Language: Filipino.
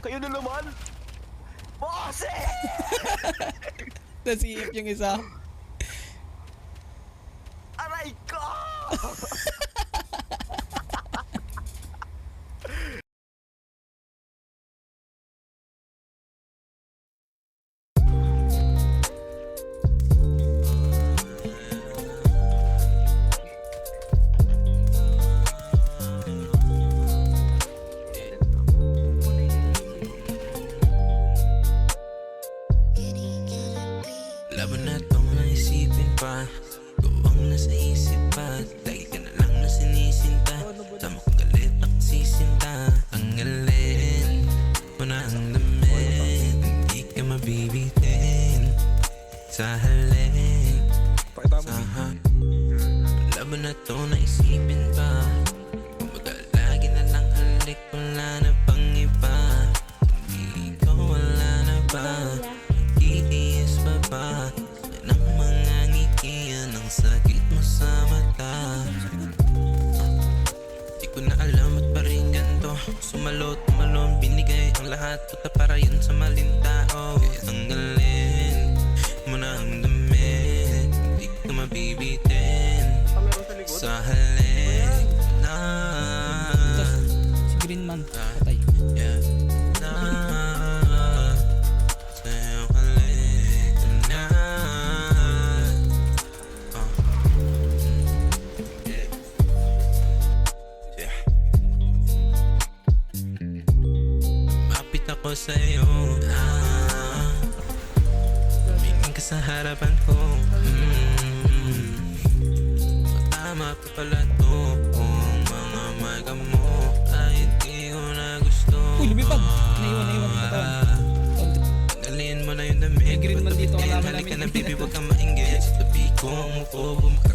Kayo na naman! Bossing! Nasiyip yung isa. Aray ko! Laban na itong naisipin pa. Gawang nasa isip pa. Lagi ka na lang na sinisinta. Tama kong galit at sisinta. Ang galit mo na ang damit Hindi ka mabibitin. Sa halik Sa ha. Laban na ito naisipin pa ko na alam at pa rin ganito. Sumalo, tumalon, binigay ang lahat. Puta para yun sa maling tao Kaya tanggalin mo na ang damit Di ka mabibitin. Sa halik ako sa'yo ah. Tumingin ka sa harapan ko mm. Tama pa pala to Kung mga maga mo Kahit di ko na gusto Uy, lumipad. Naiwan, naiwan. Katawan. Tanggalin mo na yung damit green man dito, Patapitin, kalaban halika namin. na baby, huwag kang maingit Sa tabi ko, umupo, bumaka